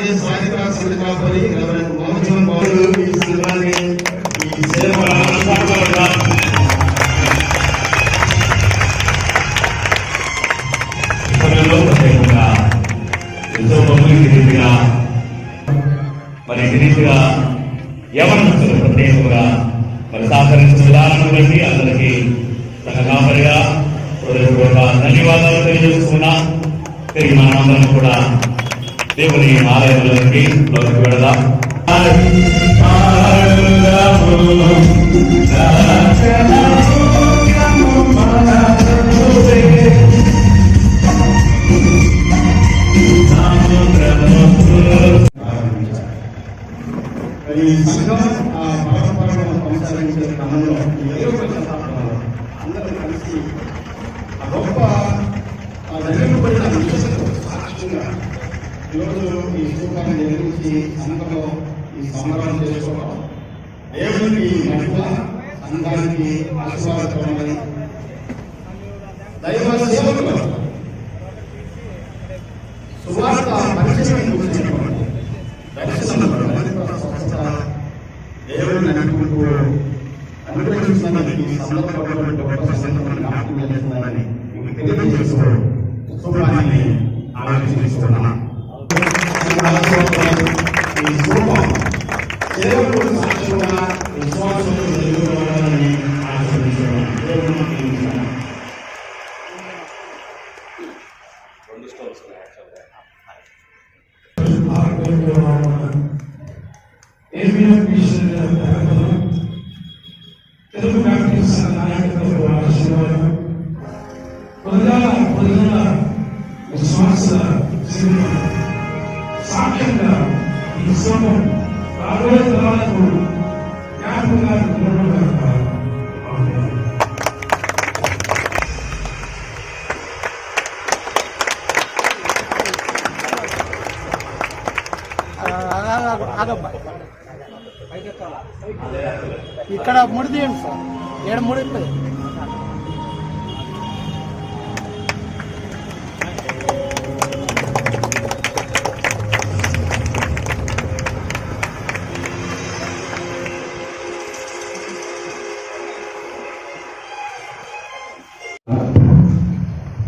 అలాగే సంఘాపరి రెవరెండ్ మోహన్ బాబు ఈ సంఘాన్ని ఈ సేవ ప్రత్యేకంగా ఎంతో పబ్లిక్ రీతిగా మరి రీతిగా యవనస్తులు ప్రత్యేకంగా మరి సహకరించిన విధానం బట్టి అందరికీ తన హృదయపూర్వక ధన్యవాదాలు తెలియజేస్తున్నా తిరిగి మనమందరం కూడా దేవుని ఆలయంలోకి లోకి వెళదాం. మరి ఈ సంఘం ఆ పరంపరను కొనసాగించే క్రమంలో ఒక అందరూ కలిసి ఆ గొప్ప ఆ జరిగిపోయిన విషయంలో సాక్ష్యంగా ఈరోజు ఈ స్థూపాన్ని నిర్మించి సంఘంలో ఈ సంబరాలు చేసుకోవడం దేవునికి మహిమ సంఘానికి ఆశీర్వాదకరమని దైవ సేవకులు సువార్త పరిచయం గురించినటువంటి దర్శనం దేవుడిని అనుకుంటూ అనుగ్రహించినందుకు ఈ సందర్భంలో గొప్ప సందర్భాన్ని జ్ఞాపకం చేస్తున్నారని మీకు తెలియజేస్తూ స్తూపాన్ని ఆలోచిస్తున్నాను ఏబిఎం మిషన్ తెలుగు బ్యాప్టిస్ట్ సంఘ నాయకులకు ఆశీర్వాదం ప్రజల ప్రజల విశ్వాస జీవితం సాక్ష్యంగా ఈ సమం రాబోయే తరాలకు జ్ఞాపకంగా నిలబడగలగాలి. ఆమేన్. ఇక్కడ ముడి తీయండి సార్. ఏడు ముడి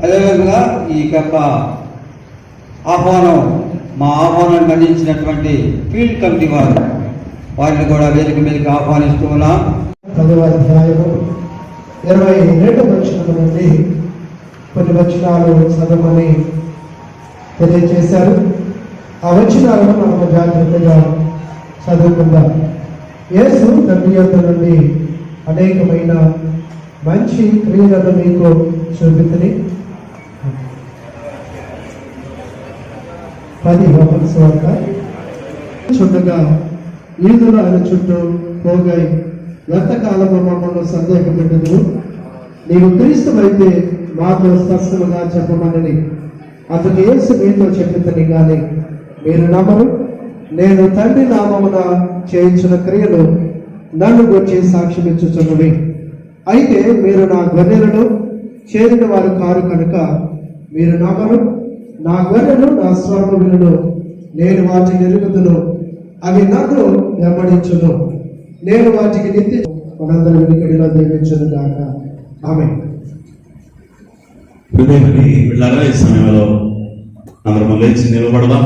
అదేవిధంగా ఈ యొక్క ఆహ్వానం మా ఆహ్వానాన్ని అందించినటువంటి ఫీల్డ్ కమిటీ వారు వారిని కూడా వేదిక మీదకి ఆహ్వానిస్తూ ఉన్నాం. పదవ అధ్యాయము ఇరవై రెండు వచనము నుండి కొన్ని వచనాలు చదవమని తెలియజేశారు. ఆ వచనాలను మనం జాగ్రత్తగా చదువుకుందాం. యేసు తండ్రి యొక్క నుండి అనేకమైన మంచి క్రియలను మీకు చూపితని పది వన్స్ చూడగా ఈదులు చుట్టూ పోగాయి. ఎంతకాలము మమ్మల్ని సందేహపెట్టదు నీవు క్రీస్తు మాతో స్పష్టముగా చెప్పమనని అతను ఏసు మీతో చెప్పుతుంది కానీ మీరు నమ్మరు. నేను తండ్రి నామమున చేయించిన క్రియలు నన్ను గురించి సాక్ష్యం అయితే మీరు నా గొర్రెలను చేరిన వారు కారు కనుక మీరు నమ్మరు. నా గొర్రెలు నా స్వరము వినును నేను వాటిని ఎరుగుదును అవి నన్ను వెంబడించును. నేను వాటికి నిత్య మనందరి వెనుకడిలో దీవించును గాక. ఆమె ఈ సమయంలో అందరం లేచి నిలబడదాం.